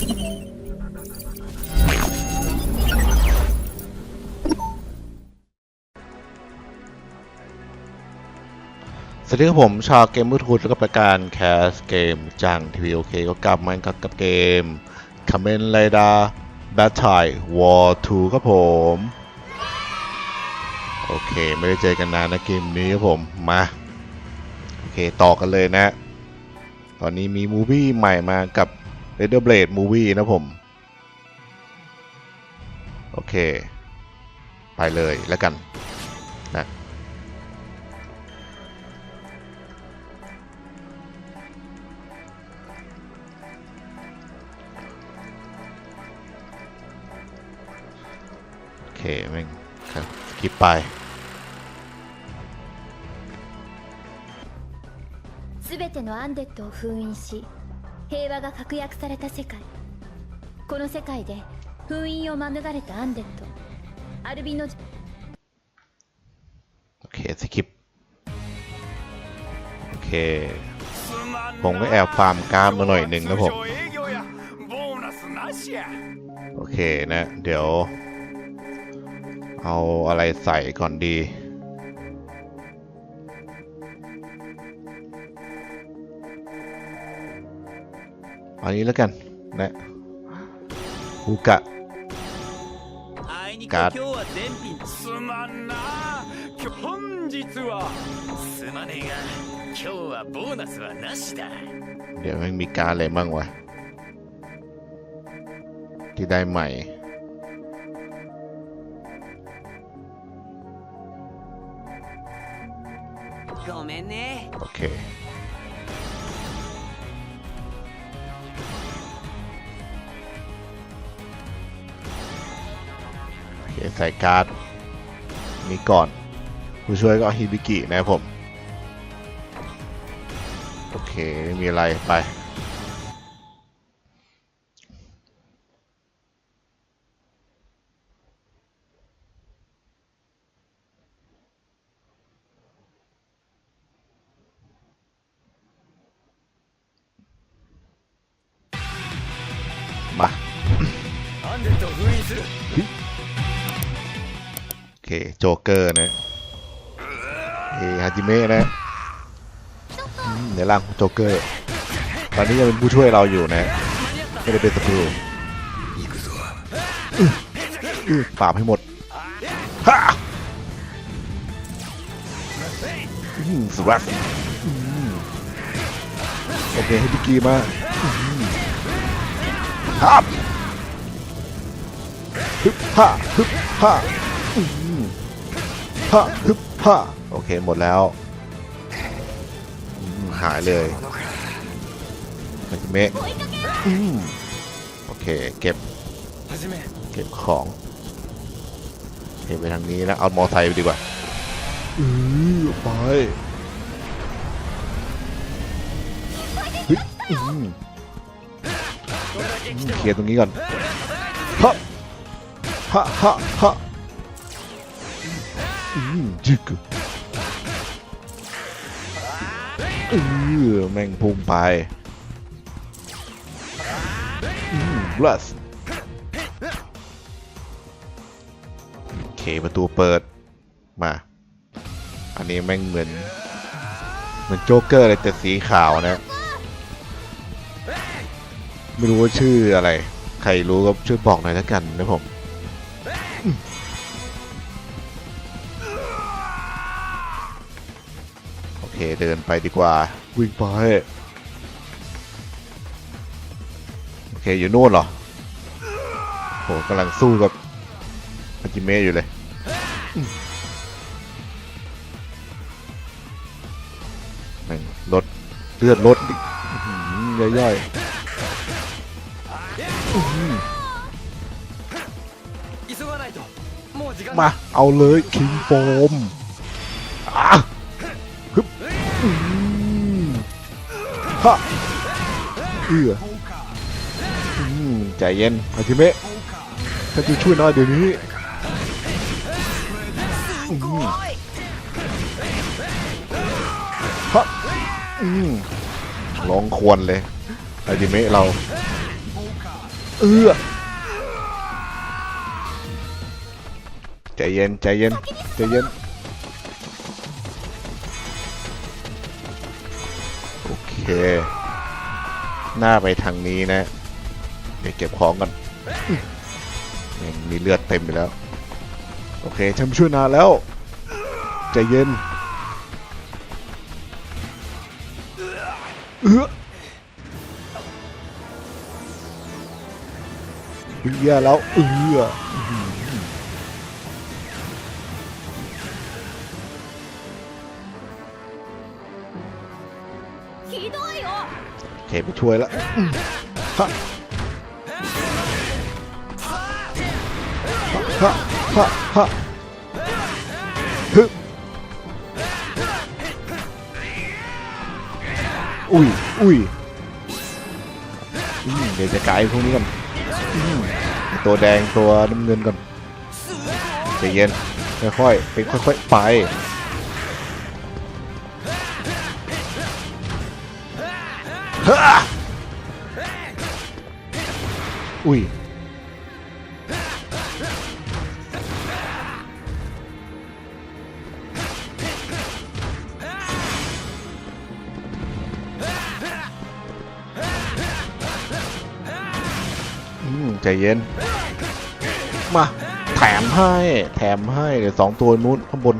สวัสดีครับผมชาวเกมมือทูดแล้วก็ประการแคสเกมจังทีวีโอเคก็กลับมากับกับเกมค a มเมนไรดาแบทไทวอร์2ครับผม โอเค ไม่ได้เจอกันนานนะเกมนี้ครับผม มา โอเค ต่อกันเลยนะ ตอนนี้มีมูวี่ใหม่มากับ r a d e r Blade Movie นะผม โอเค ไปเลยแล้วกันนะ โอเคแม่งครับสกิปไป すべてのアンデッドを封印し 平和が確約された世界この世界で封印を免れたアンデッドアルビノ โอเคสกิปโอเค ผมก็แอบฟาร์มการ์ดมาหน่อยหนึ่งนะผม 営業やボーナスなしや โอเคนะ เดี๋ยว เอาอะไรใส่ก่อนดี อันนี้แล้วกันนะฮูกะการ์เดี๋ยวมันมีการอะไรบ้างวะ ที่ได้ใหม่โอเค ส่การ์ดนี้ก่อน ผู้ช่วยก็ฮิบิกินะครับผม โอเคไม่มีอะไรไป โอเคโจเกอร์นะเอฮาจิเมะนะในร่างของโจเกอร์ ตอนนี้ยังเป็นผู้ช่วยเราอยู่นะ ไม่ได้เป็นศัตรูปราบให้หมดฮ่าสวัสดอืมโอเคให้พี่กีมาครับฮึบฮ่าฮึบฮ่า ฮะฮึบฮะโอเคหมดแล้วหายเลยนาจิเมะโอเค เก็บ เก็บของเห็นไปทางนี้แล้ว เอามอไซค์ไปดีกว่าอือไปเคลียร์ตรงนี้ก่อนฮะฮะฮะฮะ อืมจึกเออแม่งพุ่งไปอืม bless โอเคประตูเปิดมา อันนี้แม่งเหมือน เหมือนโจ๊กเกอร์เลยแต่สีขาวนะ ไม่รู้ว่าชื่ออะไร ใครรู้ก็ช่วยบอกหน่อยแล้วกันนะผม เดินไปดีกว่า วิ่งไป โอเค อยู่นู่นเหรอโหกำลังสู้กับอาจิเมะอยู่เลย ลดเลือดลดย่อยๆมา เอาเลยคิงโฟมอะ ฮะเอื้ออืมใจเย็นฮาจิเมะถ้าจะช่วยน้อยเดี๋ยวนี้ฮะอืมลองควรเลยฮาจิเมะเรา เออใจเย็นใจเย็นใจเย็น หน้าไปทางนี้นะ เดี๋ยวเก็บของก่อนยังมีเลือดเต็มไปแล้ว โอเคฉันช่วยนานแล้ว ใจเย็นเออเฮียแล้วเออ เคไปช่วยแล้วฮะฮะฮะฮะฮึอุ้ยอุ้ยเดี๋ยวจะกลายพวกนี้กันอืมตัวแดงตัวน้ำเงินก่อนใจเย็นค่อยๆเป็นค่อยๆไป อุ้ยอืมใจเย็น มา แถมให้ แถมให้เดี๋ยวสองตัวนู้นข้างบน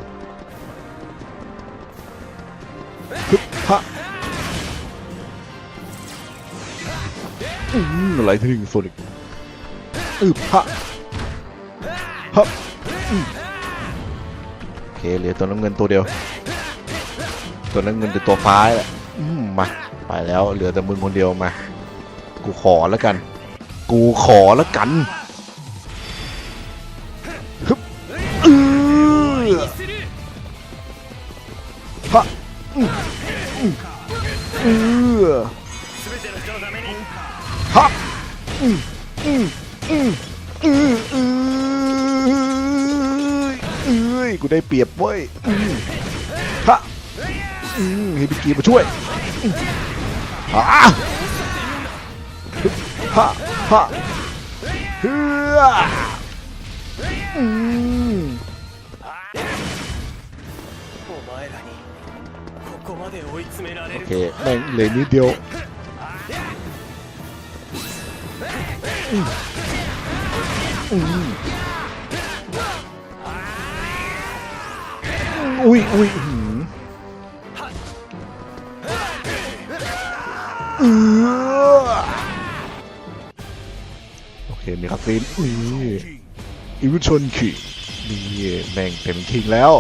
อืมอะไรที่ดึงโซนิกอึบฮะฮะอืมโอเคเหลือตัวน้ำเงินตัวเดียว ตัวน้ำเงินเป็นตัวฟ้าแหละอืมมาไปแล้วเหลือแต่มึงคนเดียวมา กูขอแล้วกัน กูขอแล้วกันฮึบเออฮะ ฮับอืมอืมอืมอืมอืมอืมกูได้เปรียบเว้ยฮะอืมเฮบิกีมาช่วยฮะฮะฮะฮืออืมโอเคแม่งเลยนิดเดียว อืมอืมอุ้ยอุ้ยหืมโอเค มีคาซีนนี่อีวิชนขี่นี่แม่งเต็มทิ้งแล้ว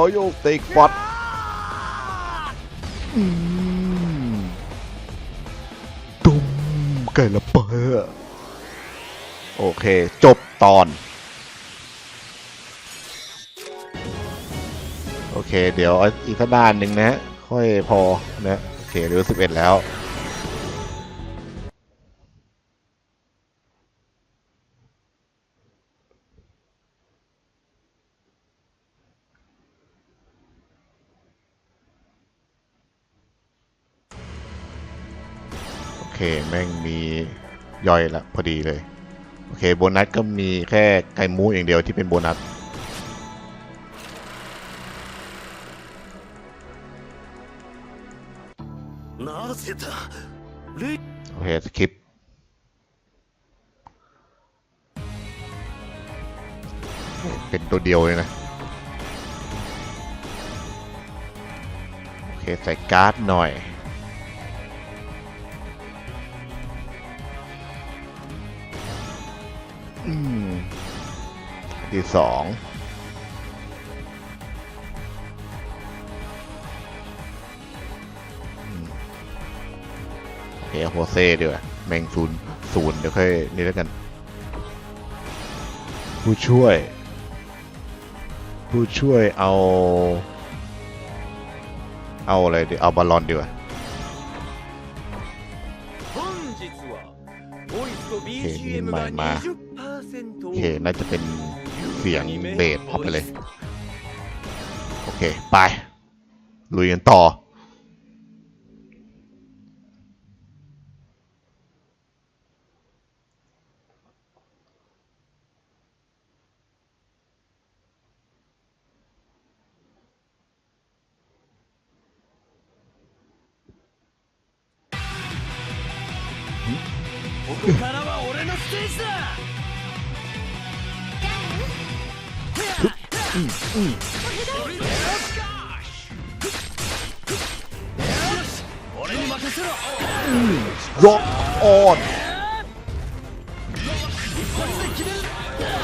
อร้อยโยกเตะฟัดตุ้มไก่ละเปอโอเค จบตอน โอเค เดี๋ยวอีกสักด้านหนึ่งนะ ค่อยพอนะ โอเคเหลือสิบเอ็ดแล้ว ย่อยละพอดีเลย โอเคโบนัสก็มีแค่ไก่มูอย่างเดียวที่เป็นโบนัสโอเคสคลิปเป็นตัวเดียวเลยนะ โอเค ใส่การ์ดหน่อย ที่สองเอโฮเซ่ดีกว่าแมงซูนศูนย์เดี๋ยวค่อยนี่แล้วกัน ผู้ช่วย ผู้ช่วยเอา เอาอะไรดีเอาบอลลอนดีกว่าเพลงนี้ใหม่มา โอเคフน่าจะเป็น優เสียงเบสพอไปเลย โอเค ไป ลุยกันต่อ ร็อกออน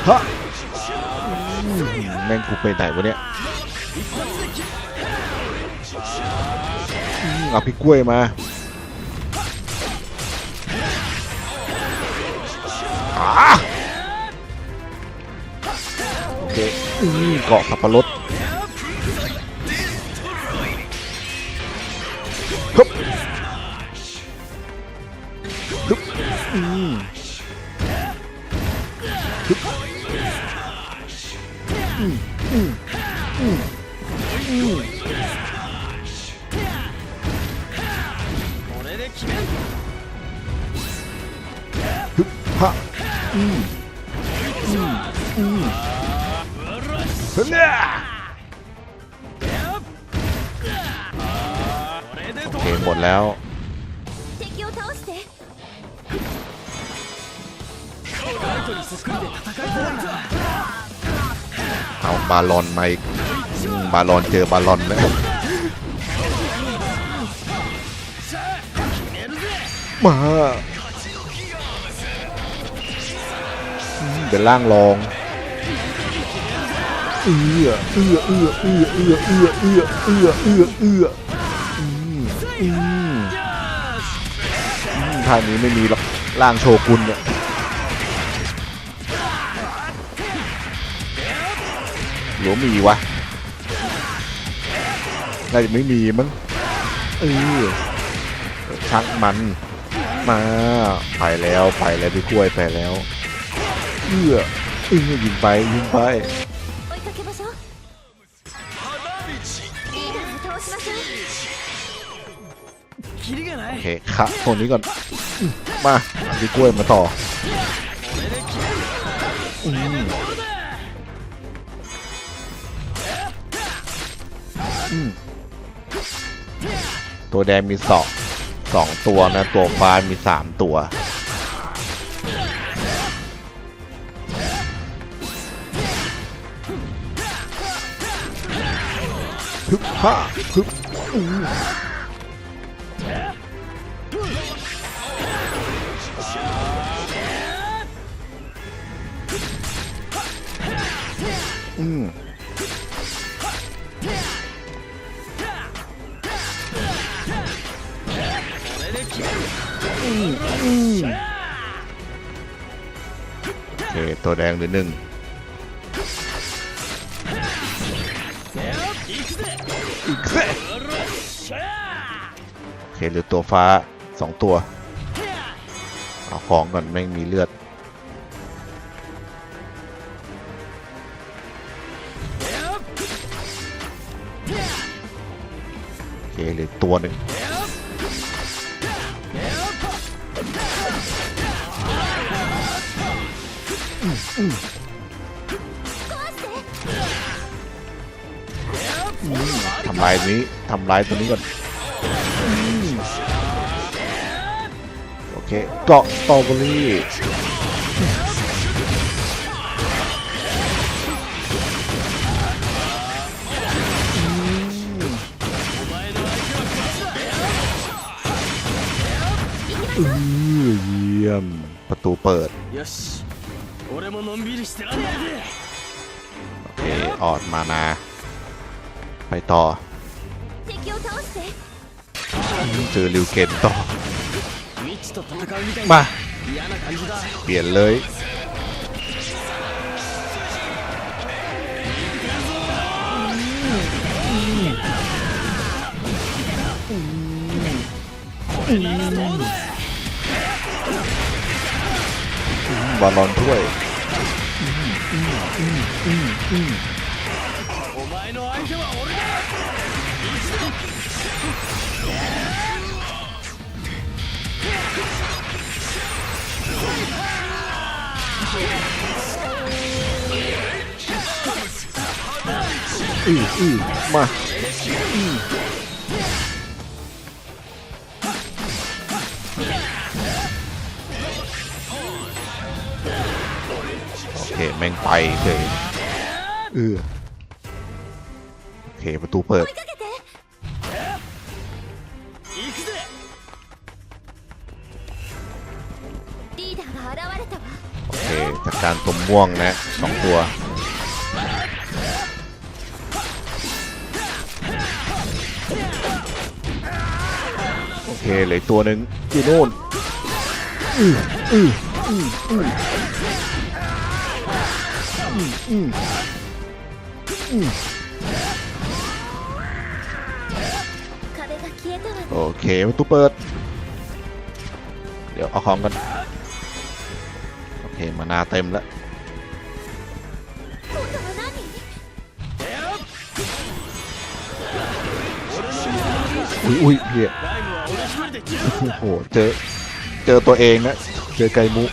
ฮะแม่งกูไปไหนวะเนี่ยเอาพี่กล้วยมาอโอเคเกาะสับปะรด うんうん。าลอนเจอบาลอนแล้วมาอืมเป็นร่างรองเอื้อเอื้อเอื้อเอื้อเอื้อเอื้อเอื้อเอื้อเอื้อเอื้ออืมอืมอืมท่านี้ไม่มีหรอกร่างโชกุนเนี่ยหรือว่ามีวะ ไม่มีมั้งเออชักมันมาไปแล้วไปแล้วพี่กล้วยไปแล้วเอื้อเอื้อยิงไปยิงไปโอเคค่ะตรงนี้ก่อนมาพี่กล้วยมาต่อออ ตัวแดงมีสองสองตัวนะ ตัวฟ้ามีสามตัวฮึบฮ่าฮึบอืมอืม ตัวแดงเหรือหนึ่งอีกเซโอเคเหรือตัวฟ้าสองตัว เอาของก่อนไม่มีเลือดโอเคเหลือตัวหนึ่ง ทำลายนี้ทำลายตัวนี้ก่อนโอเคเกาะตอเบอรี่เยี่ยมประตูเปิด んびりしてらんないぜ โอเค ออดมานา ไปต่อ 敵を倒して เจอริวเกนต่อ 未知と戦うみたい มา 嫌な感じだ เปลี่ยนเลย บอลลอนถ้วย うんうんうん。うんうん。まあ เแม่งไปเลยเออโอเคประตูเปิดโอเคจากการตัวม่วงนะสองตัวโอเคเหลือตัวหนึ่งอยู่น่นอืออืออืออือ โอเคประตูเปิด เดี๋ยวเอาของกันโอเคมานาเต็มแล้วอุ้ยอุ้ยเพี้ยโอ้โหเจอเจอตัวเองนะเจอไกมุ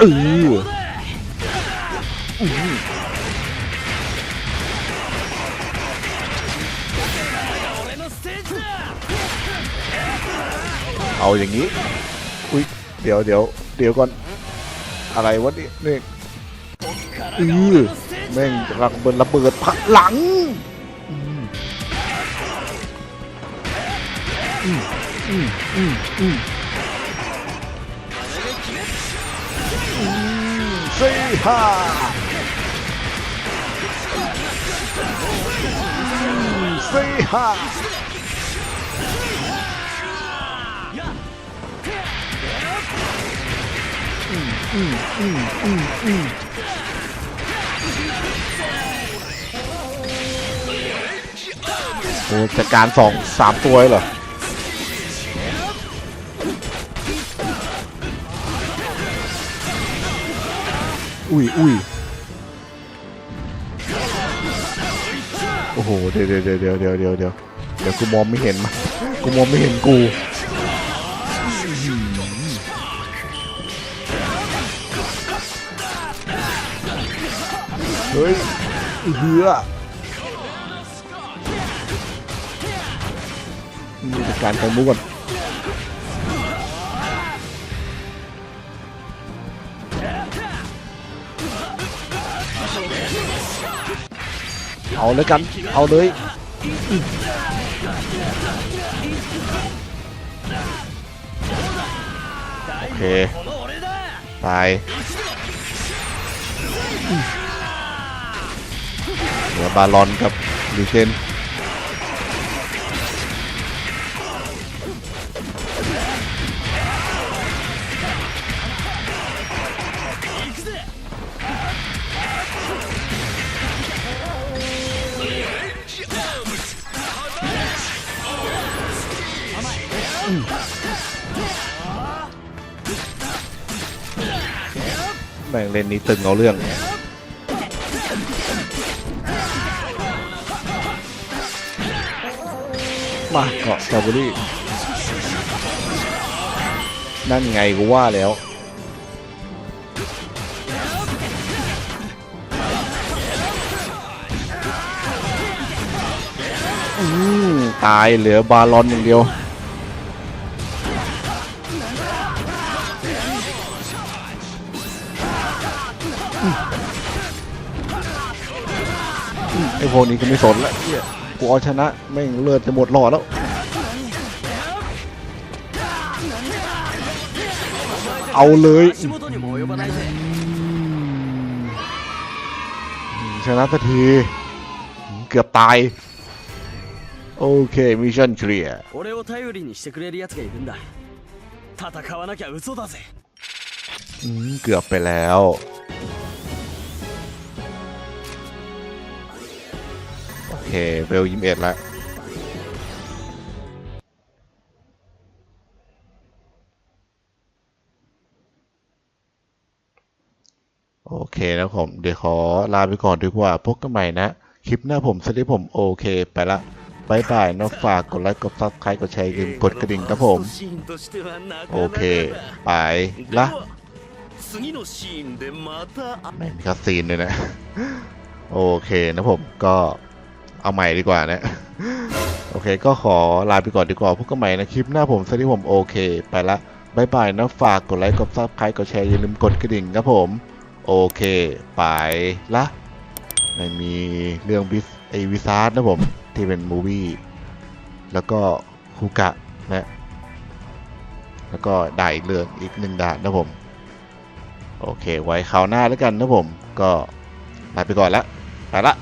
เออเอาอย่างนี้ อุ้ย เดี๋ยวเดี๋ยวเดี๋ยวก่อน อะไรวะนี่นี่อือแม่งรักเบิดระเบิดพลัง อืมอืมอืมอืมสี่ห้าอืมสี่ห้าโอ้จัดการสองสามตัวเลยเหรอ อุ้ยอุ้ยโอ้โห เดี๋ยวเดี๋ยวเดี๋ยวเดี๋ยวเดี๋ยวเดี๋ยวเดี๋ยวเดี๋ยวกูมองไม่เห็นมากูมองไม่เห็นกูเฮ้ยเหือมีการไข่มุกก่อน เอาเลยกัน เอาเลย โอเค ตายเหลือบาลอนกับลูเชน ม่งเล่นนี้ตึงเอาเรื่องมาเกาะสตรอเบอรี่นั่นไงกูว่าแล้วอืมตายเหลือบาลอนอย่างเดียว พวกนี้ก็ไม่สนละเนี่ยกูเอาชนะแม่งเลือดจะหมดหลอดแล้ว เอาเลย 足元にも及ばないぜ ชนะสักที เกือบตาย โอเค มิชชั่นเคลียร์ 俺を頼りにしてくれる奴がいるんだ戦わなきゃ嘘だぜ เกือบไปแล้ว เคเวลยิมเอ็ดละโอเคแล้วผมเดี๋ยวขอลาไปก่อนดีกว่าพบกันใหม่นะ คลิปหน้าผมสวัสดีผมโอเคไปละบายบายนะฝากกดไลค์กดซับสไครต์กดแชร์ลืมกดกระดิ่งครับผม โอเค ไปละไม่มีคาซีนเลยนะ โอเคนะผมก็ เอาใหม่ดีกว่านะ โอเค ก็ขอลาไปก่อนดีกว่าพบกันใหม่นะคลิปหน้าผมสวัสดีผมโอเค ไปละบายบายนะฝากกดไลค์กดซับสไครต์กดแชร์อย่าลืมกดกระดิ่งครับผม โอเค ไปละไม่มีเรื่องวิสไอวิซาร์ดนะผม ที่เป็นมูวี่แล้วก็คูกะนะแล้วก็ด่าอีกเรื่องอีกหนึ่งด่านนะผม โอเค ไว้คราวหน้าแล้วกันนะผม ก็ลาไปก่อนละ ไปละ